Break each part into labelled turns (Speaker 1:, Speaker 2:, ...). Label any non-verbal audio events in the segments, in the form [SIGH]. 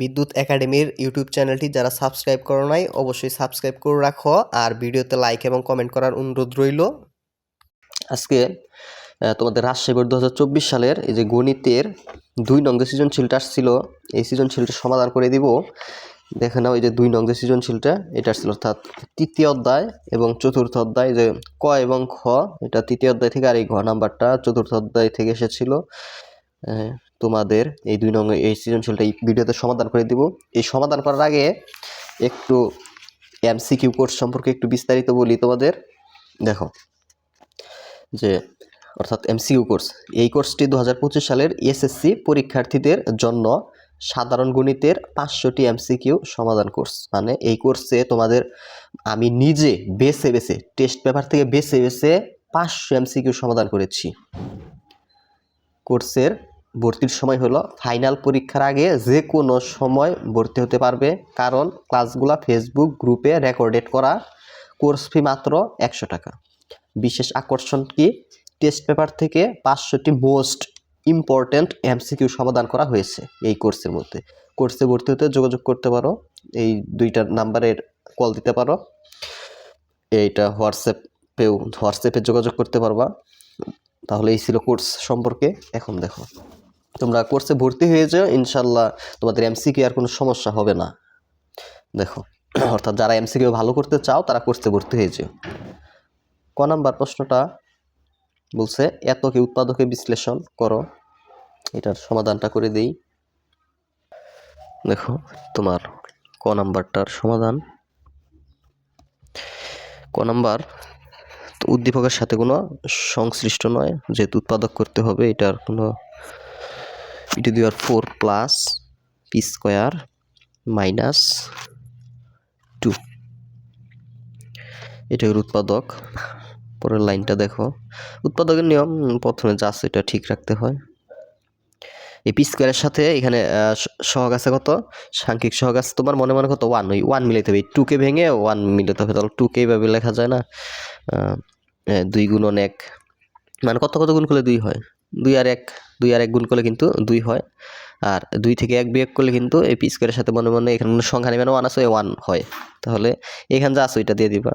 Speaker 1: বিদ্যুৎ একাডেমির ইউটিউব চ্যানেলটি যারা সাবস্ক্রাইব করো নাই, অবশ্যই সাবস্ক্রাইব করে রাখো আর ভিডিওতে লাইক এবং কমেন্ট করার অনুরোধ রইল। আজকে তোমাদের রাজশাহী বোর্ড দু হাজার চব্বিশ সালের এই যে গণিতের দুই নং যে সৃজনশীলটা আসছিল, এই সৃজনশীলটা সমাধান করে দিব। দেখে নাও এই যে দুই নং যে সৃজনশীলটা, এটা আসছিল অর্থাৎ তৃতীয় অধ্যায় এবং চতুর্থ অধ্যায় যে ক এবং খ, এটা তৃতীয় অধ্যায় থেকে আর এই ঘ নাম্বারটা চতুর্থ অধ্যায় থেকে এসেছিল। তোমাদের এই দুই নং, এই সৃজনশীলটা এই ভিডিওতে সমাধান করে দিব। এই সমাধান করার আগে একটু এমসিকিউ কোর্স সম্পর্কে একটু বিস্তারিত বলি তোমাদের। দেখো, যে অর্থাৎ এমসিকিউ কোর্স, এই কোর্সটি দু হাজার পঁচিশ সালের এসএসসি পরীক্ষার্থীদের জন্য সাধারণ গণিতের পাঁচশোটি এমসিকিউ সমাধান কোর্স। মানে এই কোর্সে তোমাদের আমি নিজে বেছে বেছে, টেস্ট পেপার থেকে বেছে বেছে পাঁচশো এমসিকিউ সমাধান করেছি। কোর্সের ভর্তির সময় হলো ফাইনাল পরীক্ষার আগে যে কোনো সময় ভর্তি হতে পারবে, কারণ ক্লাসগুলো ফেসবুক গ্রুপে রেকর্ডেড করা কোর্স ফি মাত্র একশো টাকা। বিশেষ আকর্ষণ কি? টেস্ট পেপার থেকে পাঁচশোটি মোস্ট ইম্পর্ট্যান্ট এমসিকিউ সমাধান করা হয়েছে এই কোর্সের মধ্যে। কোর্সে ভর্তি হতে যোগাযোগ করতে পারো, এই দুইটা নাম্বারের কল দিতে পারো। এইটা হোয়াটসঅ্যাপেও হোয়াটসঅ্যাপে যোগাযোগ করতে পারবা। তাহলে এই ছিল কোর্স সম্পর্কে, এখন দেখো। তোমরা কোর্সে ভর্তি হয়ে যাও ইনশাল্লাহ তোমাদের এমসিকিউ আর কোনো সমস্যা হবে না। দেখো, [CLEARS THROAT] অর্থাৎ যারা এমসিকিউ ভালো করতে চাও, তারা কোর্সে ভর্তি হয়ে যাও। ক নাম্বার প্রশ্নটা বলছে, এত এতকে উৎপাদকে বিশ্লেষণ করো? এটার সমাধানটা করে দেই। দেখো, তোমার ক নাম্বারটার সমাধান। ক নাম্বার, উদ্দীপকের সাথে কোনো সংশ্লিষ্ট নয়, যেহেতু উৎপাদক করতে হবে, এটার কোনো ইটু দেওয়ার four plus P square minus two এটা হলো উৎপাদক। পরের লাইনটা দেখো। উৎপাদকের নিয়ম প্রথমে যা আছে এটা ঠিক রাখতে হয়। এই পি স্কোয়ারের সাথে এখানে সহগ আছে কত? সাংখ্যিক সহগ আছে। তোমার মনে মনে কত? ওয়ান ওই ওয়ান মিলাইতে হবে। টুকে ভেঙে ওয়ান মিলাতে হবে। তাহলে টুকে এইভাবে লেখা যায় না? দুই গুণন এক। মানে কত কত গুণ করলে দুই হয়? দুই আর এক। দুই আর এক গুণ করলে কিন্তু দুই হয়। আর দুই থেকে এক বিয়োগ করলে কিন্তু এই পি স্কোয়ারের সাথে মনে মনে এখানে কোনো সংখ্যা নেবে ওয়ান আছে ওয়ান হয়। তাহলে এখানে যা আছে ওইটা দিয়ে দিবা।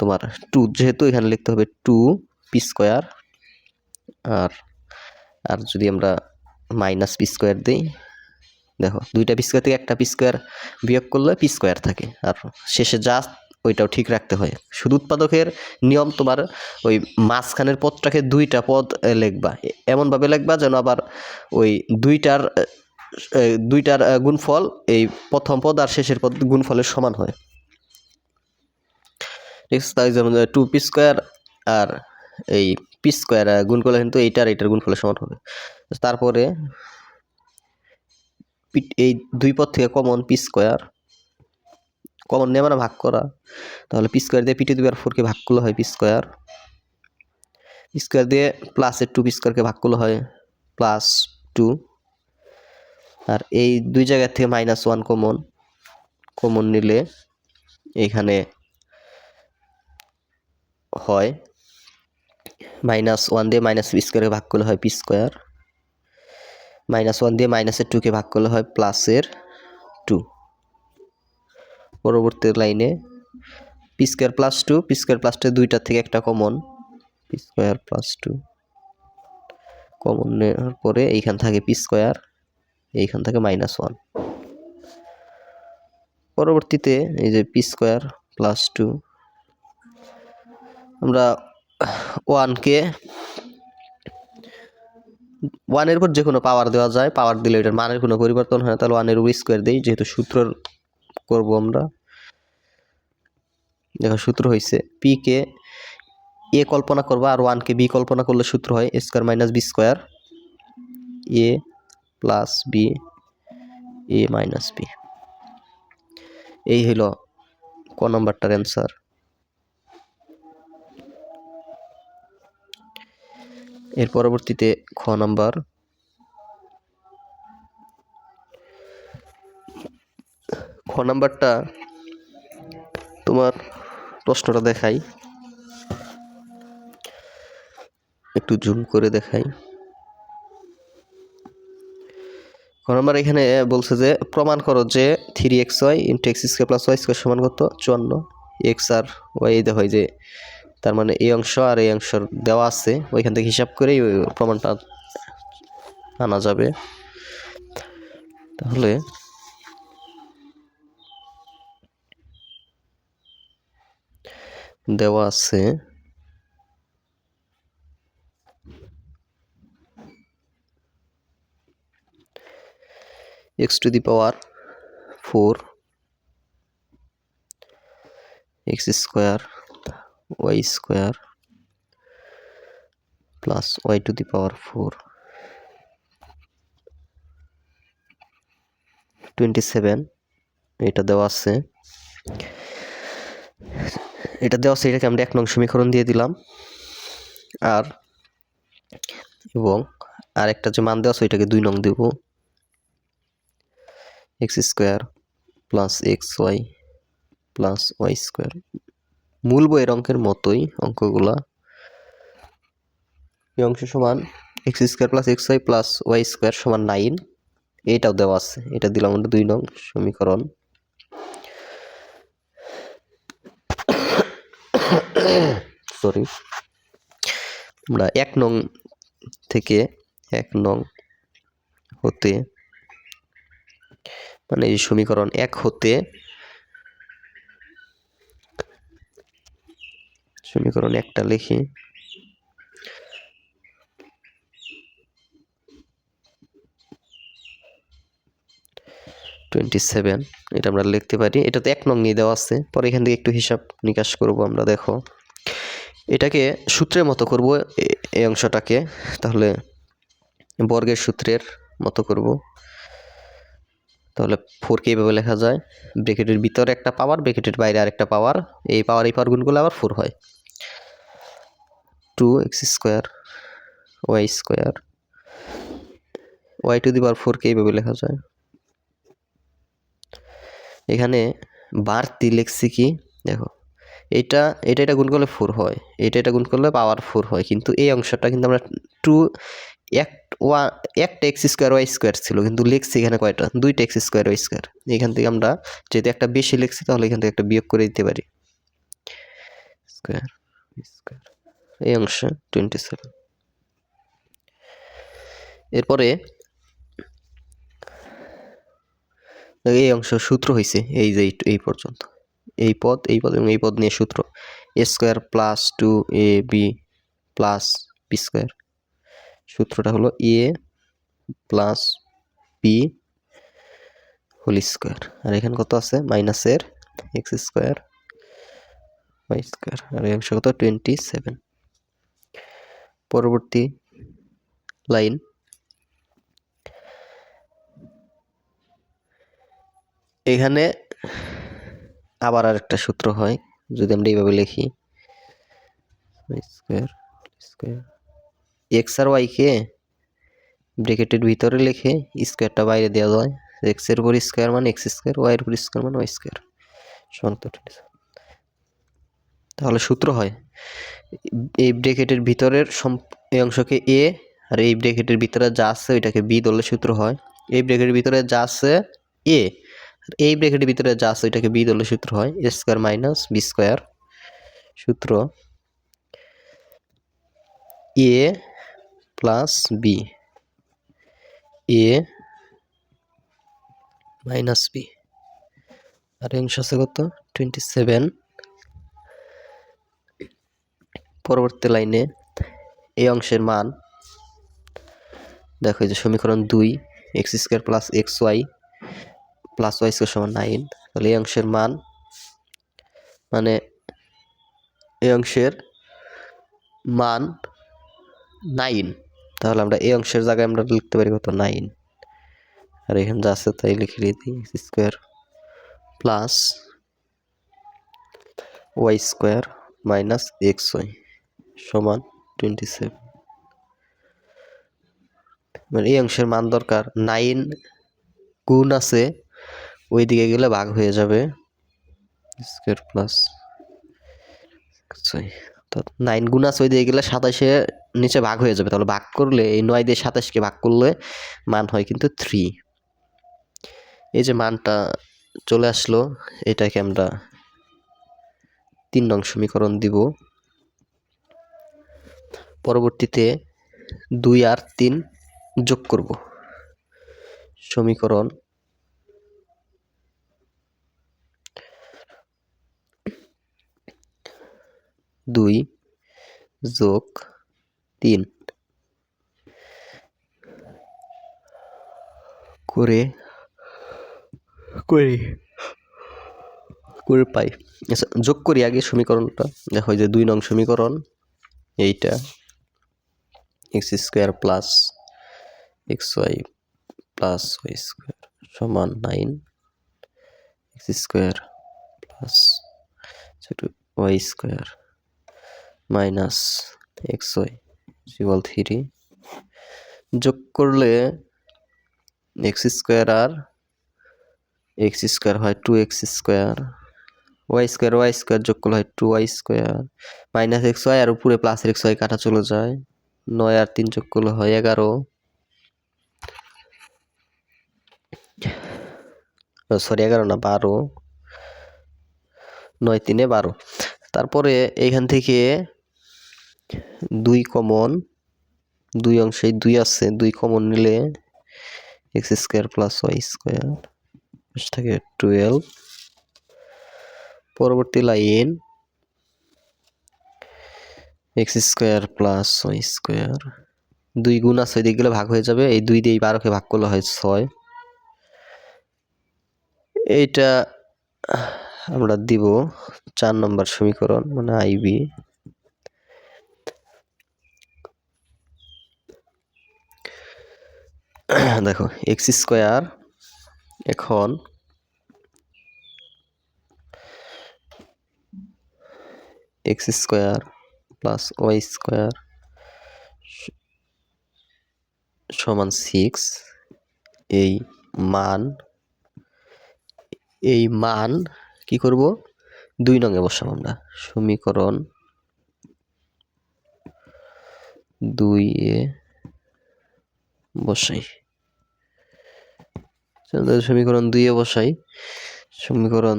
Speaker 1: তোমার টু যেহেতু এখানে লিখতে হবে টু পি স্কোয়ার আর আর যদি আমরা মাইনাস পি স্কোয়ার দিই, দেখো দুইটা পি স্কোয়ার থেকে একটা পি স্কোয়ার বিয়োগ করলে পি স্কোয়ার থাকে। আর শেষে যা ওইটাও ঠিক রাখতে হয়। শুধু উৎপাদকের নিয়ম তোমার ওই মাঝখানের পদটাকে দুইটা পদ লিখবা। এমনভাবে লিখবা যেন আবার ওই দুইটার দুইটার গুণফল এই প্রথম পদ আর শেষের পদ গুণফলের সমান হয়। যেমন টু পি স্কোয়ার আর এই পি স্কোয়ার গুণ করলে কিন্তু এইটার এইটার গুণফলের সমান হবে। তারপরে এই দুই পদ থেকে কমন পি স্কোয়ার কমন নিয়ে মানে ভাগ করা। তাহলে পি স্কোয়ার দিয়ে পিটি দুই আর ফোরকে ভাগ করলে হয় পি স্কোয়ার পি স্কোয়ার দিয়ে প্লাসের টু পি স্কোয়ারকে ভাগ করলে হয় প্লাস টু আর এই দুই জায়গা থেকে মাইনাস ওয়ান কমন কমন নিলে এইখানে হয় মাইনাস ওয়ান দিয়ে মাইনাস পি স্কোয়ারকে ভাগ করলে হয় পি স্কোয়ার মাইনাস ওয়ান দিয়ে মাইনাসের টুকে ভাগ করলে হয় প্লাসের টু পরবর্তী লাইনে P square plus two P square plus two দুইটার থেকে একটা common P square plus two common নেওয়ার পরে এইখান থাকে পি স্কোয়ার এইখান থাকে মাইনাস ওয়ান পরবর্তীতে এই যে পি স্কোয়ার প্লাস টু আমরা ওয়ানকে ওয়ানের উপর যে কোনো পাওয়ার দেওয়া যায় পাওয়ার দিলে এটার মানের কোনো পরিবর্তন হয় না, তাহলে ওয়ানের উপর স্কোয়ার দিই, যেহেতু সূত্র করব আমরা। দেখো সূত্র হয়েছে পি কে এ কল্পনা করবা আর ওয়ানকে বি কল্পনা করলে সূত্র হয় square minus B square A plus B A minus B এই হলো ক নম্বরটার অ্যান্সার এর পরবর্তীতে খ নাম্বার। খ নাম্বারটা তোমার প্রশ্নটা দেখাই। একটু জুম করে দেখাই। ক নম্বর এখানে বলছে যে, প্রমাণ করো যে three X Y into X square plus Y square সমান কত? চুয়ান্ন। এক্স আর ওয়াই দেওয়া হয় যে, তার মানে এই অংশ আর এই অংশ দেওয়া আছে। ওইখান থেকে হিসাব করেই প্রমাণটা আনা যাবে। তাহলে দেওয়া আছে। X to the power four X square Y square plus Y to the power four twenty seven এটা দেওয়া আছে। এটা দেওয়া আছে, এটাকে আমরা এক নং সমীকরণ দিয়ে দিলাম। আর এবং আর একটা যে মান দেওয়া আছে, ওইটাকে দুই নং দেবো। X square plus X Y plus Y square. মূল বইয়ের অঙ্কের মতোই অঙ্কগুলা। এই অংশ সমান X square plus X Y plus Y square সমান নাইন। এটাও দেওয়া আছে, এটা দিলাম আমরা দুই নং সমীকরণ। [COUGHS] সরি আমরা এক নং থেকে এক নং হতে মানে এই সমীকরণ এক হতে সমীকরণ একটা লিখি। টোয়েন্টি সেভেন এটা আমরা লিখতে পারি। এটা তো এক নং নিয়ে দেওয়া আছে। পরে এখান থেকে একটু হিসাব নিকাশ করব আমরা, দেখো। এটাকে সূত্রের মতো করব এই অংশটাকে। তাহলে বর্গের সূত্রের মতো করব। তাহলে ফোরকে এইভাবে লেখা যায়। ব্রেকেটের ভিতরে একটা পাওয়ার ব্রেকেটের বাইরে আরেকটা পাওয়ার এই পাওয়ার এই পাওয়ার গুণগুলো আবার ফোর হয়। Two X square Y square Y to the power ফোরকে এইভাবে লেখা যায়। এখানে বাড়তি লিখছি কি? দেখো, এটা এটা এটা গুণ করলে ফোর হয়, এটা এটা গুণ করলে পাওয়ার ফোর হয়। কিন্তু এই অংশটা কিন্তু আমরা টু এক ওয়া একটা এক্স স্কোয়ার ওয়াই স্কোয়ার ছিল, কিন্তু লিখছি এখানে কয়টা? দুইটা এক্স স্কোয়ার ওয়াই স্কোয়ার এখান থেকে আমরা যদি একটা বেশি লিখছি, তাহলে এখান থেকে একটা বিয়োগ করে দিতে পারি। স্কোয়ার স্কোয়ার এই অংশ টোয়েন্টি সেভেন এরপরে এই অংশ সূত্র হয়েছে এই যে এই- পর্যন্ত। এই পদ এই পদ এবং এই পদ নিয়ে সূত্র। A square plus two A B plus B square সূত্রটা হলো A plus B whole square আর এখানে কত আছে? মাইনাসের এক্স স্কোয়ার ওয়াই স্কোয়ার আর এই অংশ কত? টোয়েন্টি সেভেন পরবর্তী লাইন এখানে আবার আরেকটা সূত্র হয়, যদি আমরা এইভাবে লিখি। স্কোয়ার স্কোয়ার এক্স আর ওয়াইকে ব্রেকেটের ভিতরে লিখে স্কোয়ারটা বাইরে দেওয়া যায়। এক্সের উপর স্কোয়ার মানে এক্স স্কোয়ার ওয়াই এর উপর স্কোয়ার মানে ওয়াই স্কোয়ার সমান তো 27 তাহলে সূত্র হয়, এই ব্রেকেটের ভিতরের এই অংশকে এ আর এই ব্রেকেটের ভিতরে যা আছে ওইটাকে বি ধরলে সূত্র হয়। এই ব্রেকেটের ভিতরে যা আছে এ আর এই ব্রেকেটের ভিতরে যা আছে ওইটাকে বি দলের সূত্র হয়, A square minus B square সূত্র A plus B, A minus B. আর অংশ আছে কত? Twenty seven. পরবর্তী লাইনে এই অংশের মান, দেখো যে সমীকরণ দুই, X square plus X Y plus Y square সমান নাইন তাহলে এই অংশের মান মানে এই অংশের মান নাইন তাহলে আমরা এই অংশের জায়গায় আমরা লিখতে পারি কত নাইন আর এখানে যা আছে তাই লিখে দিই X square plus Y square minus X Y সমান টোয়েন্টি সেভেন মানে এই অংশের মান দরকার নাইন গুণ আছে ওই দিকে গেলে ভাগ হয়ে যাবে। স্কোয়ার প্লাস নাইন গুণ আছে ওই দিকে গেলে সাতাশে নিচে ভাগ হয়ে যাবে। তাহলে ভাগ করলে এই নয় দিয়ে সাতাশকে ভাগ করলে মান হয় কিন্তু থ্রি এই যে মানটা চলে আসলো, এটাকে আমরা তিন নং সমীকরণ দিব। পরবর্তীতে দুই আর তিন যোগ করব। সমীকরণ দুই যোগ তিন। করে করি। করে পাই। আচ্ছা যোগ করি আগে সমীকরণটা। দেখো যে দুই নং সমীকরণ এইটা X square plus X Y plus Y square সমান nine X square plus Y square minus X Y equal three. যোগ করলে এক্স স্কোয়ার আর এক্স স্কোয়ার হয় two X square. Y square Y square যোগ করলে হয় two Y square. Minus X Y আর উপরে plus x Y কাটা চলে যায়। নয় আর তিন যোগ করলে হয় এগারো। সরি এগারো না, বারো। নয় তিনে বারো। তারপরে এইখান থেকে দুই কমন, দুই অংশে দুই আছে, দুই কমন নিলে X square plus Y square থাকে টুয়েলভ। পরবর্তী line, X square plus Y square. দুই গুণ আছে দিক গেলে ভাগ হয়ে যাবে, এই দুই দিয়ে বারোকে ভাগ করলে হয় ছয়। এইটা আমরা দিব চার নম্বর সমীকরণ মানে আইবি [COUGHS] দেখো, এক্স স্কোয়ার এখন x square plus y square সমান সিক্স। এই মান এই মান কি করব? দুই নঙে বসাবো আমরা। সমীকরণ দুই এ বসাই। সমীকরণ দুইয়ে বসাই। সমীকরণ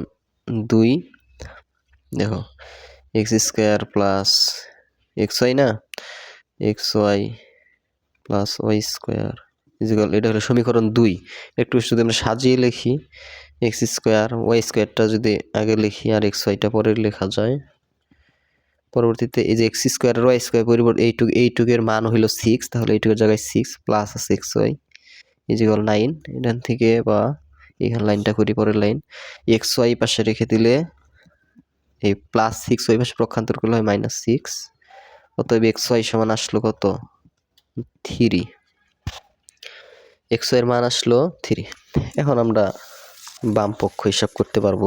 Speaker 1: দুই, দেখো x square plus x y না? X y plus y square is equal এটা হলো সমীকরণ দুই। একটু যদি আমরা সাজিয়ে লিখি এক্স স্কোয়ার ওয়াই স্কোয়ারটা যদি আগে লিখি আর এক্স ওয়াইটা পরে লেখা যায়, পরবর্তীতে এই যে এক্স স্কোয়ার ওয়াই স্কোয়ার পরিবর্তে এইটুক, এইটুকের মান হলো সিক্স তাহলে এইটুকের জায়গায় সিক্স প্লাস আছে x y is equal nine এখান থেকে বা এখানে লাইনটা করি পরের লাইন এক্স ওয়াই পাশে রেখে দিলে এই প্লাস সিক্স ওই পাশে প্রক্ষান্তর করলে হয় মাইনাস সিক্স অতএব এক্স ওয়াই সমান আসলো কত? থ্রি এক্সের মান আসলো থ্রি এখন আমরা বাম পক্ষ হিসাব করতে পারব।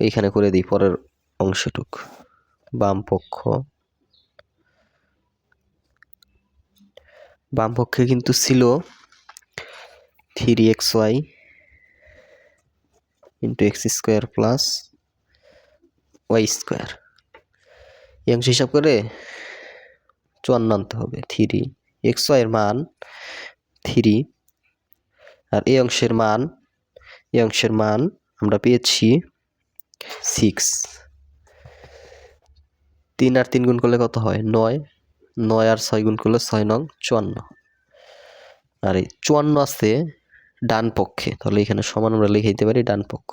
Speaker 1: এইখানে করে দিই পরের অংশটুক। বাম পক্ষ বাম পক্ষে কিন্তু ছিল three x y into x square plus y square এই অংশ হিসাব করে চুয়ান্ন আনতে হবে থ্রি এক্স ওয়াইয়ের মান থ্রি আর এই অংশের মান, এই অংশের মান আমরা পেয়েছি সিক্স তিন আর তিন গুণ করলে কত হয়? নয়। নয় আর ছয় গুণ করলে ছয় নং চুয়ান্ন। আর এই চুয়ান্ন আছে ডান পক্ষে, তাহলে এখানে সমান আমরা লিখে দিতে পারি ডান পক্ষ।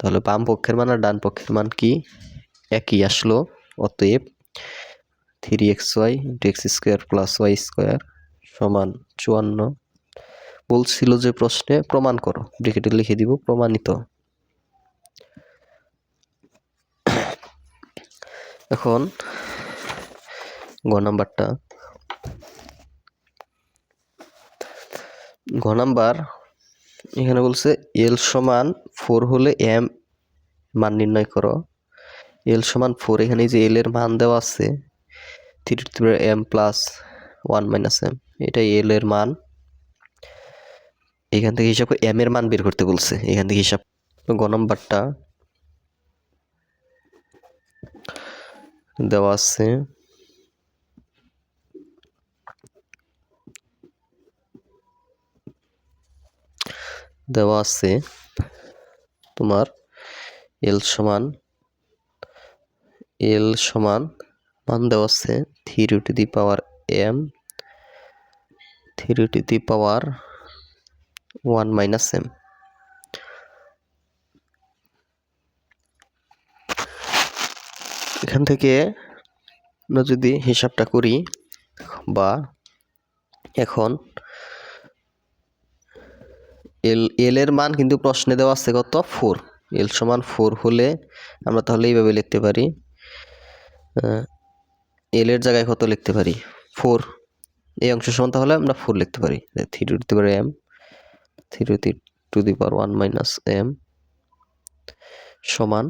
Speaker 1: তাহলে বাম পক্ষের মান আর ডান পক্ষের মান কি? একই আসলো, অতএব three x y into x square plus y square সমান চুয়ান্ন। বলছিল যে প্রশ্নে প্রমাণ করো ব্রিকেটে লিখে দিব প্রমাণিত। এখন গ নাম্বারটা। ঘ নাম্বার, এখানে বলছে এল সমান ফোর হলে এম মান নির্ণয় করো। এল সমান ফোর এখানে যে এল এর মান দেওয়া আছে three to m plus one minus m এটাই এল এর মান। এখান থেকে হিসাব এম এর মান বের করতে বলছে, এখান থেকে হিসাব গ নম্বরটা দেওয়া আছে। দেওয়া আছে তোমার এল সমান এল সমান মান দেওয়া আছে three to the power m three to the power one minus m এখান থেকে আমরা যদি হিসাবটা করি বা এখন এল এল এর মান কিন্তু প্রশ্নে দেওয়া আছে কত? ফোর এল সমান ফোর হলে আমরা তাহলে এইভাবে লিখতে পারি এল এর জায়গায় কত লিখতে পারি? ফোর এই অংশ সমান তাহলে আমরা ফোর লিখতে পারি। Three to the power m three to the power one minus m সমান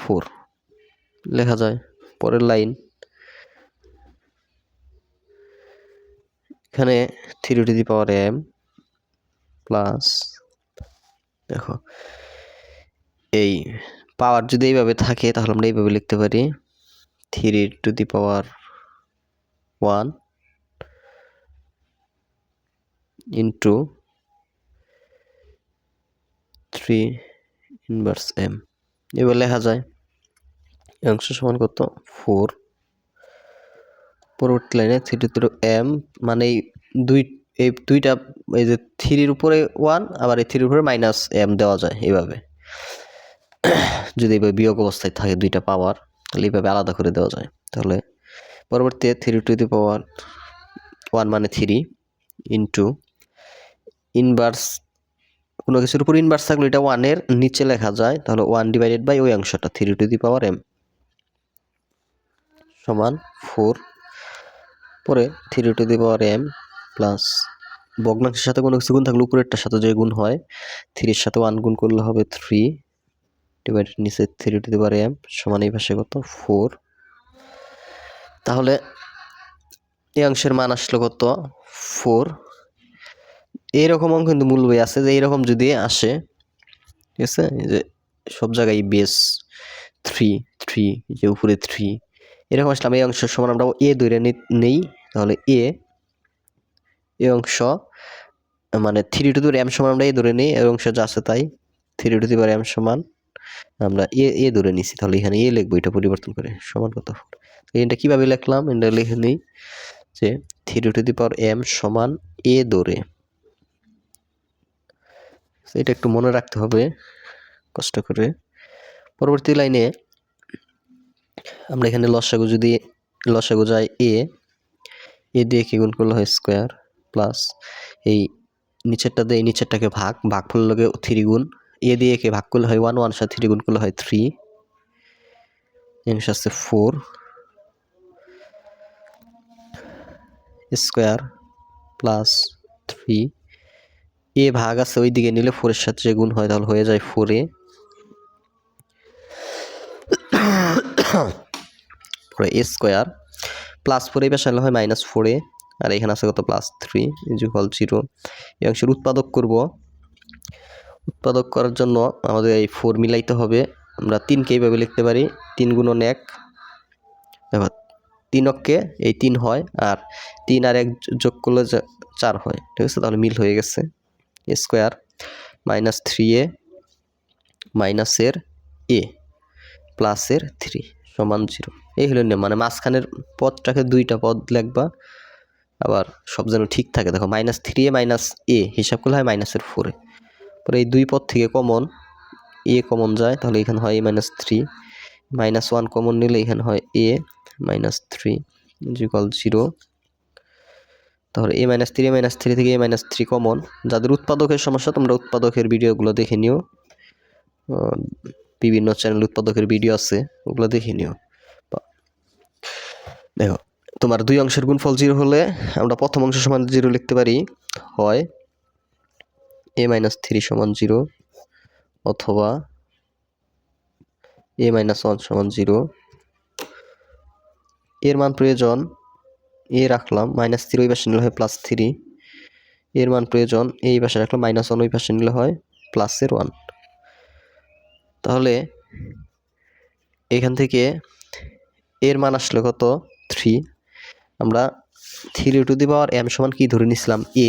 Speaker 1: ফোর লেখা যায়। পরের লাইন এখানে three to the power m plus দেখো, এই পাওয়ার যদি এইভাবে থাকে, তাহলে আমরা এইভাবে লিখতে পারি three to the power one into three inverse m এবার লেখা যায়, অংশ সমান কত? ফোর পরবর্তী লাইনে থ্রি টু এম মানে এই দুই, এই দুইটা, এই যে থ্রির উপরে ওয়ান আবার এই থ্রির উপরে মাইনাস এম দেওয়া যায় এইভাবে। যদি এইভাবে বিয়োগ অবস্থায় থাকে দুইটা পাওয়ার তাহলে এইভাবে আলাদা করে দেওয়া যায়। তাহলে পরবর্তী three to the power one মানে থ্রি ইন্টু ইনভার্স কোনো কিছুর উপর ইনভার্স থাকলে এটা ওয়ানের নিচে লেখা যায়, তাহলে ওয়ান ডিভাইডেড বাই ওই অংশটা three to the power m সমান ফোর পরে three to the power m plus ভগ্নাংশের সাথে কোনো কিছু গুণ থাকলে উপরেরটার সাথে যে গুণ হয় থ্রির সাথে ওয়ান গুণ করলে হবে থ্রি ডিভাইডেড নিচে three to the power m সমান এই পাশে কত? ফোর তাহলে এই অংশের মান আসলো কত? ফোর এইরকম অঙ্ক কিন্তু মূল বই আছে যে এইরকম যদি আসে, ঠিক আছে? যে সব জায়গায় বেস থ্রি থ্রি যে উপরে থ্রি এরকম আসলাম এই অংশ সমান আমরা এ ধরে নেই, তাহলে এ এই অংশ মানে থ্রি টু দি এম সমান আমরা এ ধরে নিই এই অংশ যা আছে তাই থ্রি টু দি এম সমান আমরা এ এ ধরে নিছি, তাহলে এখানে এ লিখব, এটা পরিবর্তন করে, সমান কত? এটা কীভাবে লিখলাম? এটা লিখে নিই যে three to the power m সমান এ ধরে এটা একটু মনে রাখতে হবে, কষ্ট করে। পরবর্তী লাইনে আমরা এখানে লসাগু যদি, লসাগু যায় এ এ দিয়ে কি গুণ করলে হয় স্কোয়ার প্লাস এই নিচেরটা দিয়ে এই নিচেরটাকে ভাগ ভাগ ফল থ্রি গুণ এ দিয়ে কে ভাগ করলে হয় ওয়ান ওয়ান সাথে থ্রি গুণ করলে হয় থ্রি জিনিস আছে four square plus three a ভাগ আছে ওই দিকে নিলে ফোরের সাথে যে গুণ হয় তাহলে হয়ে যায় ফোরে পরে এ স্কোয়ার প্লাস ফোরে বসালে হয় মাইনাস ফোরে আর এখানে আছে কত? প্লাস থ্রি ইজুকাল জিরো এই অংশের উৎপাদক করব। উৎপাদক করার জন্য আমাদের এই ফোর মিলাইতে হবে। আমরা তিনকে এইভাবে লিখতে পারি। তিন গুণন এক। তিন অক্ষে এই তিন হয়, আর তিন আর এক যোগ করলে চার হয়। ঠিক আছে? তাহলে মিল হয়ে গেছে। A square minus three a মাইনাসের এ প্লাসের থ্রি সমান জিরো এই হলো নিয়ম। মানে মাঝখানের পদটাকে দুইটা পদ লিখবা, আবার সব যেন ঠিক থাকে। দেখো minus three a minus a হিসাব করলে হয় মাইনাসের ফোরে পরে এই দুই পদ থেকে কমন এ কমন যায়, তাহলে এখানে হয় a minus three minus one common নিলে এখানে হয় a minus three is equal zero তাহলে a minus three a minus three থেকে এ মাইনাস থ্রি কমন যাদের উৎপাদকের সমস্যা, তোমরা উৎপাদকের ভিডিওগুলো দেখে নিও। বিভিন্ন চ্যানেল উৎপাদকের ভিডিও আছে, ওগুলো দেখে নিও। দেখো, তোমার দুই অংশের গুণফল জিরো হলে আমরা প্রথম অংশ সমান জিরো লিখতে পারি, হয় এ মাইনাস থ্রি সমান জিরো অথবা এ মাইনাস ওয়ান সমান জিরো এর মান প্রয়োজন এ রাখলাম মাইনাস থ্রি ওই পাশে নিলে হয় প্লাস থ্রি এর মান প্রয়োজন এই পাশে রাখলাম মাইনাস ওয়ান ওই পাশে নিলে হয় প্লাসের ওয়ান তাহলে এখান থেকে এর মান আসলে কত? থ্রি আমরা three to the power m সমান কি ধরে নিছিলাম? এ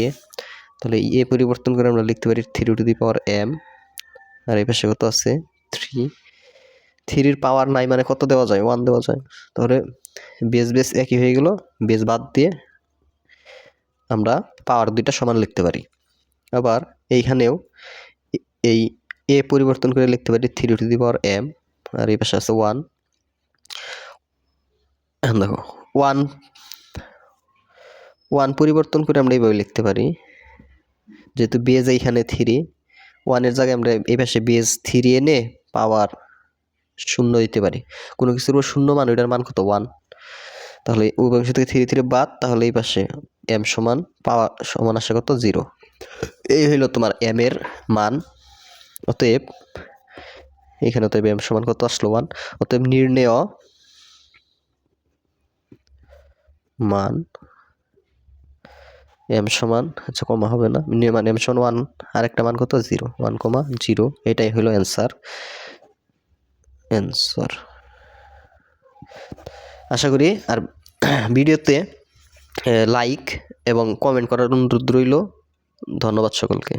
Speaker 1: তাহলে এ পরিবর্তন করে আমরা লিখতে পারি three to the power m আর এই পাশে কত আছে? থ্রি থ্রির পাওয়ার নাই মানে কত দেওয়া যায়? ওয়ান দেওয়া যায়। তাহলে বেস বেস একই হয়ে গেল বেস বাদ দিয়ে আমরা পাওয়ার দুইটা সমান লিখতে পারি। আবার এইখানেও এই এ পরিবর্তন করে লিখতে পারি three to the power m আর এই পাশে আছে ওয়ান দেখো ওয়ান ওয়ান পরিবর্তন করে আমরা এইভাবে লিখতে পারি, যেহেতু বেজ এইখানে থ্রি ওয়ানের জায়গায় আমরা এই পাশে বেজ থ্রি এনে পাওয়ার শূন্য দিতে পারি। কোনো কিছুর উপর শূন্য মান, ওইটার মান কত? ওয়ান তাহলে অংশ থেকে থ্রি থ্রি বাদ, তাহলে এই পাশে এম সমান পাওয়ার সমান আসে কত? জিরো এই হইল তোমার এম এর মান। অতএব, এখানে অতএব এম সমান কত আসলো? ওয়ান অতএব নির্ণেয় মান এম সমান আচ্ছা কমা হবে না। মান এম সমান ওয়ান আর একটা মান কত? জিরো ওয়ান কমা জিরো এটাই হলো অ্যান্সার অ্যান্সার আশা করি আর ভিডিওতে লাইক এবং কমেন্ট করার অনুরোধ রইল। ধন্যবাদ সকলকে।